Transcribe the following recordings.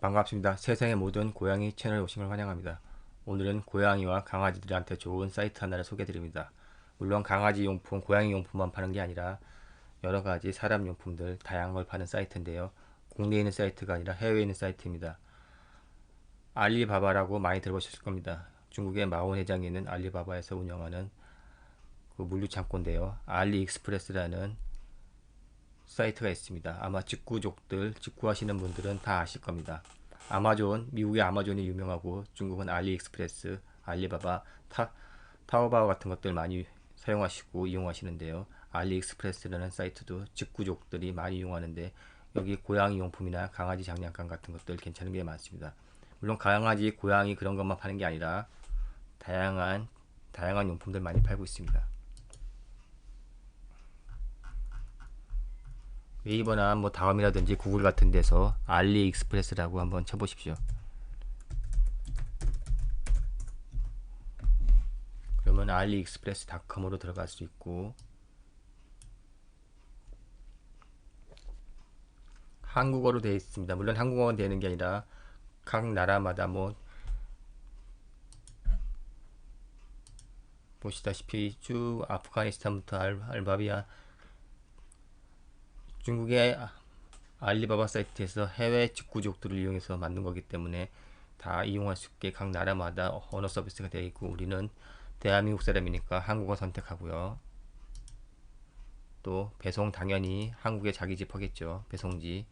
반갑습니다. 세상의 모든 고양이 채널 오신 걸 환영합니다. 오늘은 고양이와 강아지들한테 좋은 사이트 하나를 소개드립니다. 물론 강아지 용품, 고양이 용품만 파는 게 아니라 여러 가지 사람 용품들 다양한 걸 파는 사이트인데요. 국내에 있는 사이트가 아니라 해외에 있는 사이트입니다. 알리바바라고 많이 들어보셨을 겁니다. 중국의 마온 회장이 있는 알리바바에서 운영하는 그 물류창고인데요. 알리익스프레스라는 사이트가 있습니다. 아마 직구족들, 직구하시는 분들은 다 아실 겁니다. 아마존, 미국의 아마존이 유명하고 중국은 알리익스프레스, 알리바바, 타, 타오바오 같은 것들 많이 사용하시고 이용하시는데요. 알리익스프레스라는 사이트도 직구족들이 많이 이용하는데 여기 고양이 용품이나 강아지 장난감 같은 것들 괜찮은 게 많습니다. 물론 강아지, 고양이 그런 것만 파는 게 아니라 다양한 다양한 용품들 많이 팔고 있습니다. 웨이버나 뭐 다음이라든지 구글 같은 데서 알리익스프레스라고 한번 쳐보십시오. 그러면 알리익스프레스닷컴으로 들어갈 수 있고 한국어로 되어 있습니다. 물론 한국어가 되는 게 아니라 각 나라마다 뭐 보시다시피 쭉 아프가니스탄부터 알, 알바비아 중국의 알리바바 사이트에서 해외 직구족들을 이용해서 만든 거기 때문에 다 이용할 수 있게 각 나라마다 언어 서비스가 되어 있고 우리는 대한민국 사람이니까 한국어 선택하고요. 또 배송 당연히 한국에 자기 집 하겠죠. 배송지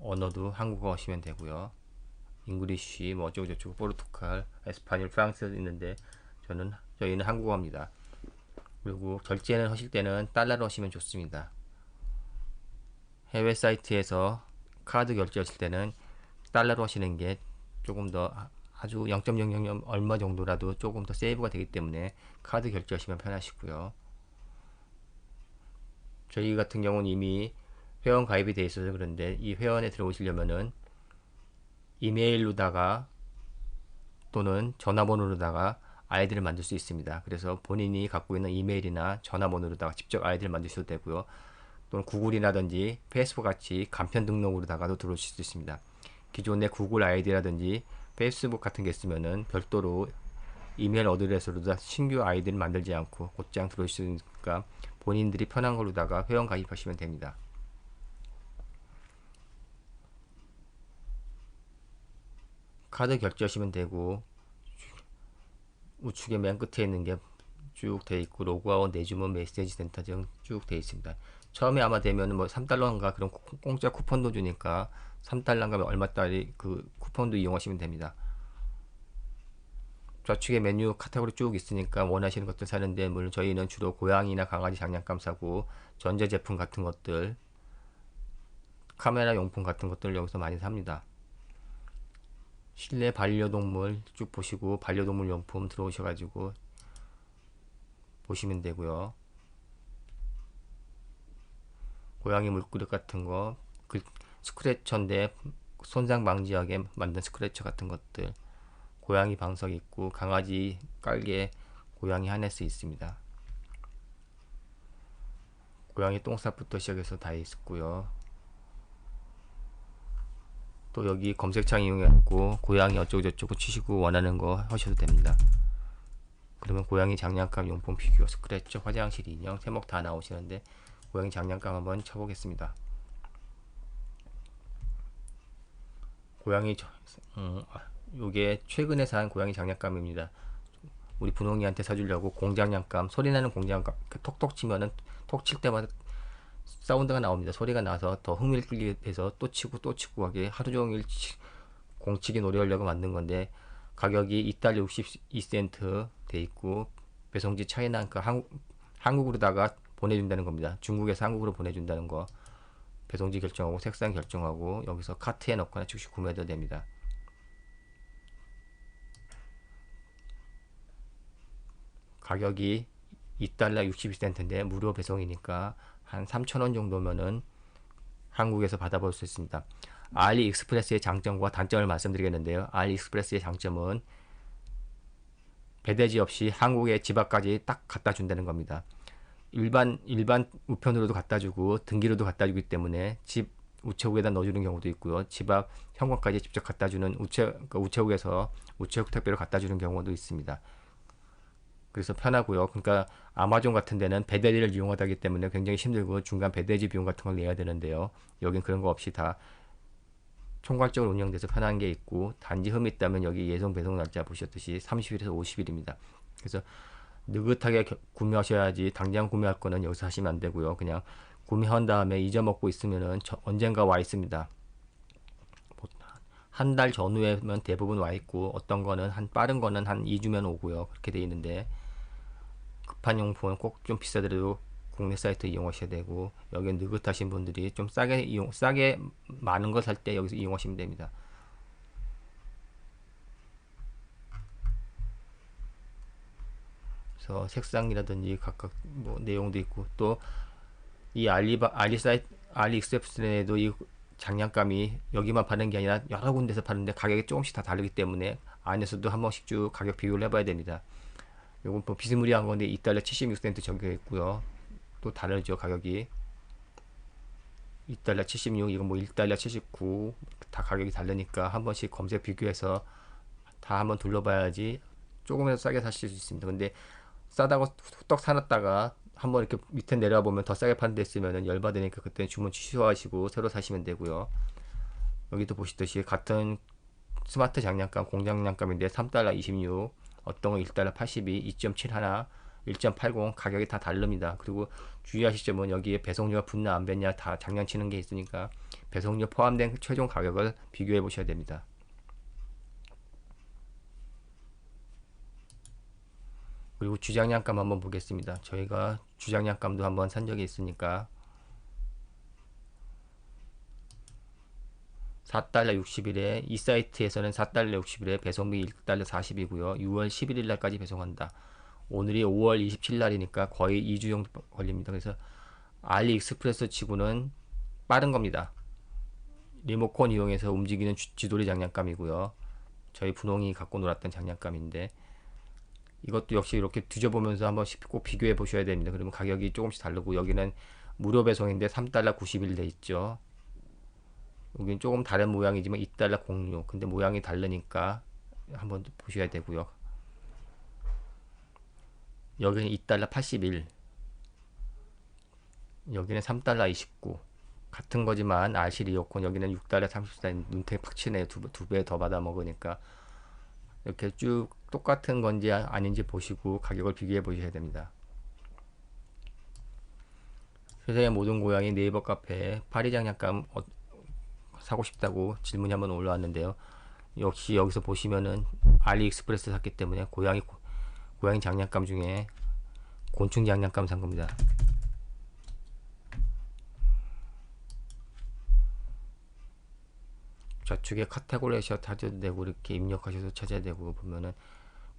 언어도 한국어 하시면 되고요. 잉글리쉬 뭐 어쩌고 저쩌고 포르투갈, 에스파뇰, 프랑스 있는데 저는 저희는 한국어입니다. 그리고 결제는 하실 때는 달러로 하시면 좋습니다. 해외 사이트에서 카드 결제하실 때는 달러로 하시는 게 조금 더 아주 0.00 얼마 정도라도 조금 더 세이브가 되기 때문에 카드 결제하시면 편하시고요. 저희 같은 경우는 이미 회원 가입이 되어 있어서 그런데 이 회원에 들어오시려면은 이메일로다가 또는 전화번호로다가 아이디를 만들 수 있습니다. 그래서 본인이 갖고 있는 이메일이나 전화번호로다가 직접 아이디를 만드셔도 되고요. 또는 구글이라든지 페이스북 같이 간편 등록으로다가도 들어오실 수 있습니다. 기존의 구글 아이디라든지 페이스북 같은 게 있으면은 별도로 이메일 어드레스로다 신규 아이디를 만들지 않고 곧장 들어오시니까 본인들이 편한 걸로다가 회원 가입하시면 됩니다. 카드 결제하시면 되고 우측에 맨 끝에 있는 게 쭉 돼 있고 로그아웃 내주문 메시지 센터 등 쭉 돼 있습니다. 처음에 아마 되면 은 뭐 3달러인가 그런 공짜 쿠폰도 주니까 3달러인가 얼마짜리 그 쿠폰도 이용하시면 됩니다. 좌측에 메뉴 카테고리 쭉 있으니까 원하시는 것들 사는데 물론 저희는 주로 고양이나 강아지 장난감 사고 전자제품 같은 것들 카메라 용품 같은 것들 여기서 많이 삽니다. 실내 반려동물 쭉 보시고 반려동물 용품 들어오셔가지고 보시면 되고요. 고양이 물그릇 같은 거, 그 스크래처인데 손상 방지하게 만든 스크래처 같은 것들, 고양이 방석 있고 강아지 깔개, 고양이 하네스 있습니다. 고양이 똥삽부터 시작해서 다 있고요. 또 여기 검색창 이용해갖고 고양이 어쩌고저쩌고 치시고 원하는 거 하셔도 됩니다. 그러면 고양이 장난감 용품 피규어 스크래처 화장실 인형 세목 다 나오시는데 고양이 장난감 한번 쳐보겠습니다. 고양이 음, 요게 최근에 산 고양이 장난감입니다. 우리 분홍이한테 사주려고 공장난감 소리나는 공장난감 톡톡 치면은 톡 칠 때마다 사운드가 나옵니다. 소리가 나서 더 흥미를 돼서 또 치고 또 치고 하게 하루 종일 치, 공치기 노래하려고 만든 건데 가격이 2달러 62센트 돼 있고 배송지 차이나니까 한국, 한국으로다가 보내준다는 겁니다. 중국에서 한국으로 보내준다는 거 배송지 결정하고 색상 결정하고 여기서 카트에 넣거나 즉시 구매도 됩니다. 가격이 2달러 62센트인데 무료 배송이니까 한 3,000원 정도면은 한국에서 받아볼 수 있습니다. 알리익스프레스의 장점과 단점을 말씀드리겠는데요. 알리익스프레스의 장점은 배대지 없이 한국의 집 앞까지 딱 갖다 준다는 겁니다. 일반 일반 우편으로도 갖다 주고 등기로도 갖다 주기 때문에 집 우체국에다 넣어주는 경우도 있고요. 집 앞 현관까지 직접 갖다 주는 우체 그러니까 우체국에서 우체국 택배로 갖다 주는 경우도 있습니다. 그래서 편하고요. 그러니까 아마존 같은 데는 배대리를 이용하기 때문에 굉장히 힘들고 중간 배대지 비용 같은 걸 내야 되는데요. 여긴 그런 거 없이 다 총괄적으로 운영돼서 편한 게 있고 단지 흠이 있다면 여기 예정 배송 날짜 보셨듯이 30일에서 50일입니다. 그래서 느긋하게 겨- 구매하셔야지 당장 구매할 거는 여기서 하시면 안 되고요. 그냥 구매한 다음에 잊어먹고 있으면은 저- 언젠가 와 있습니다. 한 달 전후에면 대부분 와 있고 어떤 거는 한 빠른 거는 한 2주면 오고요. 그렇게 돼 있는데 급한 용품은 꼭 좀 비싸더라도 국내 사이트 이용하셔야 되고 여기 느긋하신 분들이 좀 싸게 이용 싸게 많은 거살때 여기서 이용하시면 됩니다. 그래서 색상이라든지 각각 뭐 내용도 있고 또 이 알리바 알리 사이트 알리 익스프레스에도 이 장난감이 여기만 파는 게 아니라 여러 군데서 파는데 가격이 조금씩 다 다르기 때문에 안에서도 한 번씩 쭉 가격 비교를 해봐야 됩니다. 요건 뭐 비스무리한 건데 2달러 76센트 적혀 있고요. 또 다르죠 가격이 2달러 76 이건 뭐 1달러 79 다 가격이 다르니까 한 번씩 검색 비교해서 다 한번 둘러봐야지 조금이라도 싸게 사실 수 있습니다. 근데 싸다고 후떡 사놨다가 한번 이렇게 밑에 내려와 보면 더 싸게 파는 데 있으면은 열받으니까 그때 주문 취소하시고 새로 사시면 되고요. 여기도 보시듯이 같은 스마트 장난감 공장 장난감인데 3달러 26 어떤 건 1달러 82 2.71 1.80 가격이 다 다릅니다. 그리고 주의하실 점은 여기에 배송료가 붙나 안 붙냐 다 장난치는 게 있으니까 배송료 포함된 최종 가격을 비교해 보셔야 됩니다. 그리고 주장량감 한번 보겠습니다. 저희가 주장량감도 한번 산 적이 있으니까 4달러 60일에 이 사이트에서는 4달러 60일에 배송비 1달러 40이고요. 6월 11일 날까지 배송한다. 오늘이 5월 27일 날이니까 거의 2주 정도 걸립니다. 그래서 알리익스프레스 치고는 빠른 겁니다. 리모컨 이용해서 움직이는 주- 지도리 장난감이고요. 저희 분홍이 갖고 놀았던 장난감인데 이것도 역시 이렇게 뒤져보면서 한번 꼭 비교해 보셔야 됩니다. 그러면 가격이 조금씩 다르고 여기는 무료 배송인데 3달러 90일 돼 있죠. 여기는 조금 다른 모양이지만 2달러 06. 근데 모양이 다르니까 한번 보셔야 되고요. 여기는 2달러 81. 여기는 3달러 29. 같은 거지만 RC 리어콘 여기는 6달러 34. 눈탱이 팍 치네요. 두배더 받아 먹으니까. 이렇게 쭉 똑같은 건지 아닌지 보시고 가격을 비교해 보셔야 됩니다. 세상의 모든 고양이 네이버 카페에 파리 장난감 어, 사고 싶다고 질문이 한번 올라왔는데요. 역시 여기서 보시면은 알리익스프레스 샀기 때문에 고양이 고- 고양이 장난감 중에 곤충 장난감 산 겁니다. 좌측에 카테고리에서 찾아도 되고 이렇게 입력하셔서 찾아야 되고 보면은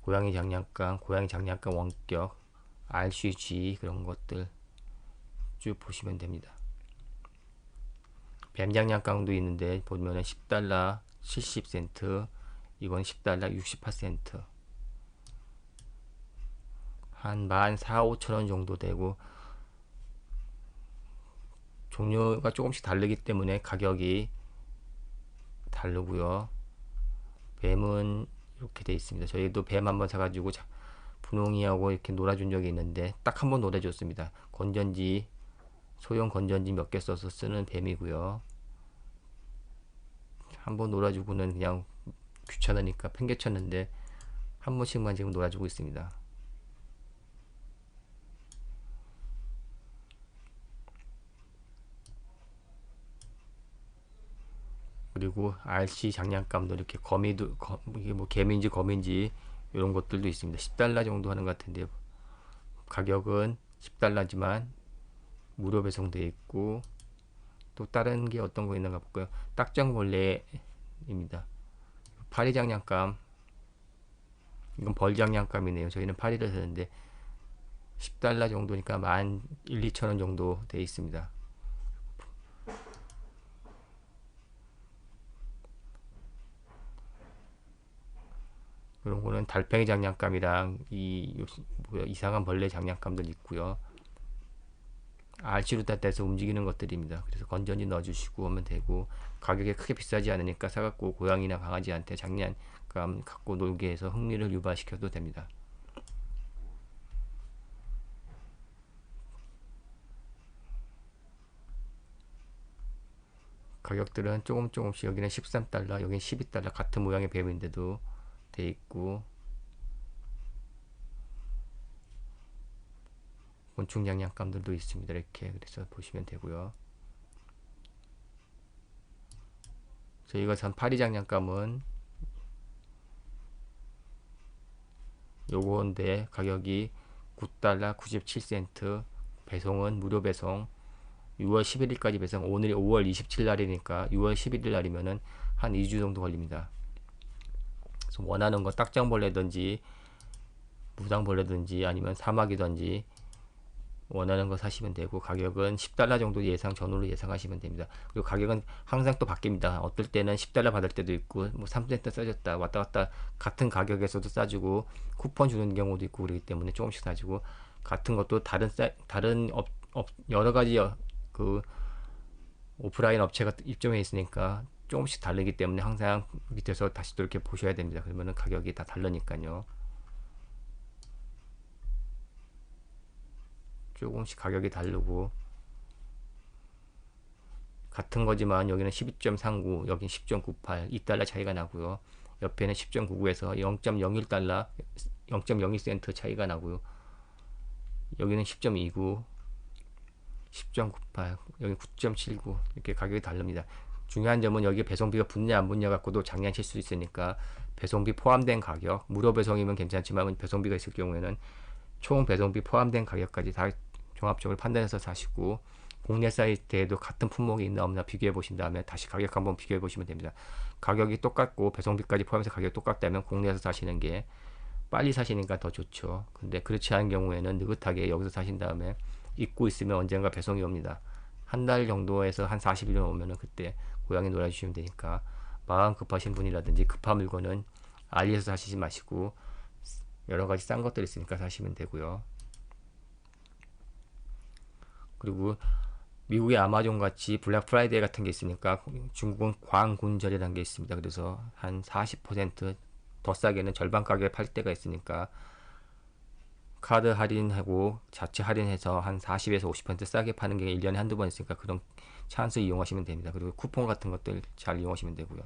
고양이 장난감, 고양이 장난감 원격, RCG 그런 것들 쭉 보시면 됩니다. 뱀 장난감도 있는데 보면은 10달러 70센트, 이건 10달러 68센트. 한 1 4 5천 원 정도 되고 종류가 조금씩 다르기 때문에 가격이 다르고요. 뱀은 이렇게 돼 있습니다. 저희도 뱀 한번 사가지고 자, 분홍이하고 이렇게 놀아준 적이 있는데 딱 한 번 놀아줬습니다. 건전지 소형 건전지 몇 개 써서 쓰는 뱀이고요. 한 번 놀아주고는 그냥 귀찮으니까 팽개쳤는데 한 번씩만 지금 놀아주고 있습니다. 그리고 RC 장난감도 이렇게 거미도 거, 이게 뭐 개미인지 거미인지 이런 것들도 있습니다. 10달러 정도 하는 것 같은데요. 가격은 10달러지만 무료 배송되어 있고 또 다른 게 어떤 거 있는가 볼까요? 딱정벌레입니다. 파리 장난감 이건 벌 장난감이네요. 저희는 파리를 사는데 10달러 정도니까 만 1, 2천 원 정도 되어 있습니다. 이런 거는 달팽이 장난감이랑 이 뭐야, 이상한 벌레 장난감들 있고요. 다 떼서 움직이는 것들입니다. 그래서 건전지 넣어주시고 하면 되고 가격이 크게 비싸지 않으니까 사갖고 고양이나 강아지한테 장난감 갖고 놀게 해서 흥미를 유발시켜도 됩니다. 가격들은 조금 조금씩 여기는 13달러, 여기는 12달러 같은 모양의 뱀인데도 돼 있고 곤충 장난감들도 있습니다. 이렇게 그래서 보시면 되고요. 저희가 산 파리 장난감은 요건데 가격이 9달러 97센트 배송은 무료 배송 6월 11일까지 배송 오늘이 5월 27일 날이니까 6월 11일 날이면은 한 2주 정도 걸립니다. 그래서 원하는 거 딱정벌레든지 무당벌레든지 아니면 사마귀든지 원하는 거 사시면 되고 가격은 10달러 정도 예상 전후로 예상하시면 됩니다. 그리고 가격은 항상 또 바뀝니다. 어떨 때는 10달러 받을 때도 있고 뭐 3센트 싸졌다 왔다 갔다 같은 가격에서도 싸주고 쿠폰 주는 경우도 있고 그렇기 때문에 조금씩 싸주고 같은 것도 다른 사, 다른 업, 업, 여러 가지 여, 그 오프라인 업체가 입점해 있으니까 조금씩 다르기 때문에 항상 밑에서 다시 또 이렇게 보셔야 됩니다. 그러면은 가격이 다 다르니까요. 조금씩 가격이 다르고 같은 거지만 여기는 12.39 여기는 10.98 2달러 차이가 나고요 옆에는 10.99에서 0.01달러 0.02센트 차이가 나고요 여기는 10.29 10.98 여기 9.79 이렇게 가격이 다릅니다 중요한 점은 여기 배송비가 붙냐 안 붙냐 갖고도 장난칠 수 있으니까 배송비 포함된 가격 무료 배송이면 괜찮지만 배송비가 있을 경우에는 총 배송비 포함된 가격까지 다 종합적으로 판단해서 사시고 국내 사이트에도 같은 품목이 있나 없나 비교해 보신 다음에 다시 가격 한번 비교해 보시면 됩니다. 가격이 똑같고 배송비까지 포함해서 가격이 똑같다면 국내에서 사시는 게 빨리 사시니까 더 좋죠. 근데 그렇지 않은 경우에는 느긋하게 여기서 사신 다음에 입고 있으면 언젠가 배송이 옵니다. 한 달 정도에서 한 40일 오면은 그때 고양이 놀아주시면 되니까 마음 급하신 분이라든지 급한 물건은 알리에서 사시지 마시고 여러 가지 싼 것들 있으니까 사시면 되고요. 그리고 미국의 아마존 같이 블랙 프라이데이 같은 게 있으니까 중국은 광군절이라는 게 있습니다. 그래서 한 40%더 싸게는 절반 가격에 팔 때가 있으니까 카드 할인하고 자체 할인해서 한 40에서 50% 싸게 파는 게 1년에 한두 번 있으니까 그런 찬스 이용하시면 됩니다. 그리고 쿠폰 같은 것들 잘 이용하시면 되고요.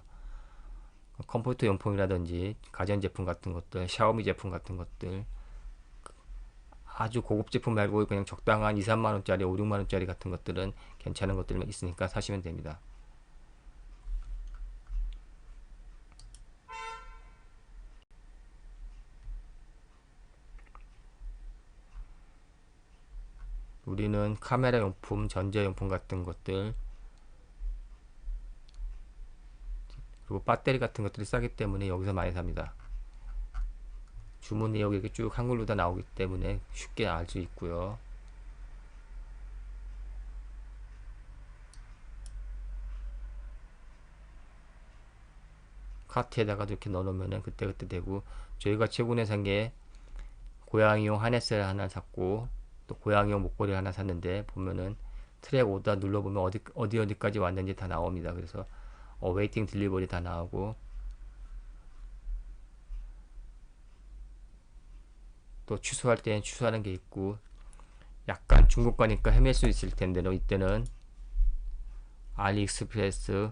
컴퓨터 용품이라든지 가전제품 같은 것들, 샤오미 제품 같은 것들 아주 고급 제품 말고 그냥 적당한 2, 3만 원짜리, 5, 6만 원짜리 같은 것들은 괜찮은 것들만 있으니까 사시면 됩니다. 우리는 카메라 용품, 전자용품 같은 것들 그리고 배터리 같은 것들이 싸기 때문에 여기서 많이 삽니다. 주문 내역이 이렇게 쭉 한글로 다 나오기 때문에 쉽게 알 수 있고요. 카트에다가 이렇게 넣어놓으면 그때그때 되고 저희가 최근에 산 게 고양이용 하네스를 하나 샀고 또 고양이용 목걸이 하나 샀는데 보면은 트랙 오다 눌러보면 어디 어디 어디까지 왔는지 다 나옵니다. 그래서 어, 웨이팅 딜리버리 다 나오고 또 취소할 때는 취소하는 게 있고 약간 중국 가니까 헤맬 수 있을 텐데 이때는 알리익스프레스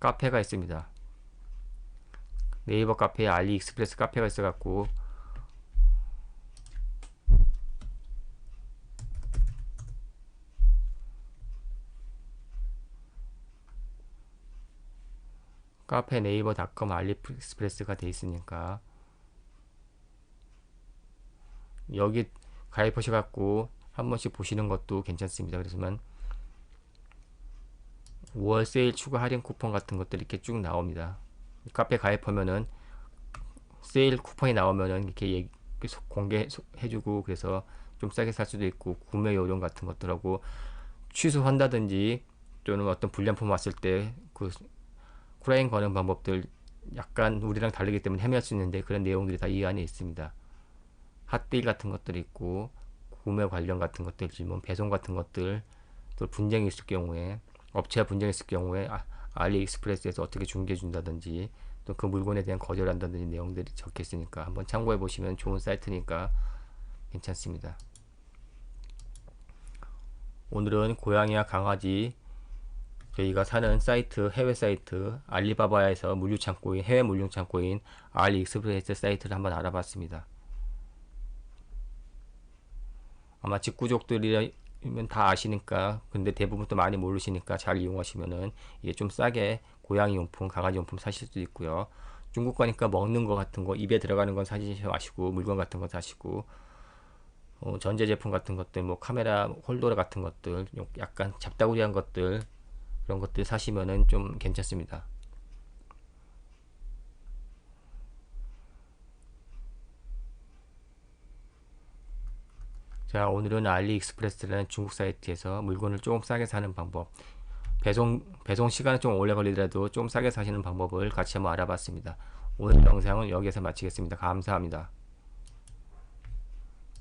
카페가 있습니다. 네이버 카페에 알리익스프레스 카페가 있어갖고 카페 네이버 닷컴 알리익스프레스가 돼 있으니까 여기 가입하셔 갖고 한 번씩 보시는 것도 괜찮습니다. 그래서만 5월 세일 추가 할인 쿠폰 같은 것들이 이렇게 쭉 나옵니다. 카페 가입하면은 세일 쿠폰이 나오면은 이렇게 공개해주고 그래서 좀 싸게 살 수도 있고 구매 요령 같은 것들하고 취소한다든지 또는 어떤 불량품 왔을 때그 쿠라인 거는 방법들 약간 우리랑 다르기 때문에 헤맬 수 있는데 그런 내용들이 다 이 안에 있습니다. 핫딜 같은 것들이 있고 구매 관련 같은 것들 질문 배송 같은 것들 또 분쟁이 있을 경우에 업체와 분쟁이 있을 경우에 아, 알리익스프레스에서 어떻게 중개해 준다든지 또 그 물건에 대한 거절한다든지 내용들이 적혀 있으니까 한번 참고해 보시면 좋은 사이트니까 괜찮습니다. 오늘은 고양이와 강아지 저희가 사는 사이트 해외 사이트 알리바바에서 물류 창고인 해외 물류 창고인 알리익스프레스 사이트를 한번 알아봤습니다. 아마 직구족들이면 다 아시니까 근데 대부분 또 많이 모르시니까 잘 이용하시면은 이게 좀 싸게 고양이 용품, 강아지 용품 사실 수도 있고요. 중국 가니까 먹는 거 같은 거 입에 들어가는 건 사시지 마시고 물건 같은 거 사시고 어, 전자제품 같은 것들 뭐 카메라 홀더 같은 것들 약간 잡다구리한 것들 그런 것들 사시면은 좀 괜찮습니다. 자 오늘은 알리익스프레스라는 중국 사이트에서 물건을 조금 싸게 사는 방법 배송 배송 시간은 좀 오래 걸리더라도 좀 싸게 사시는 방법을 같이 한번 알아봤습니다. 오늘 영상은 여기에서 마치겠습니다. 감사합니다.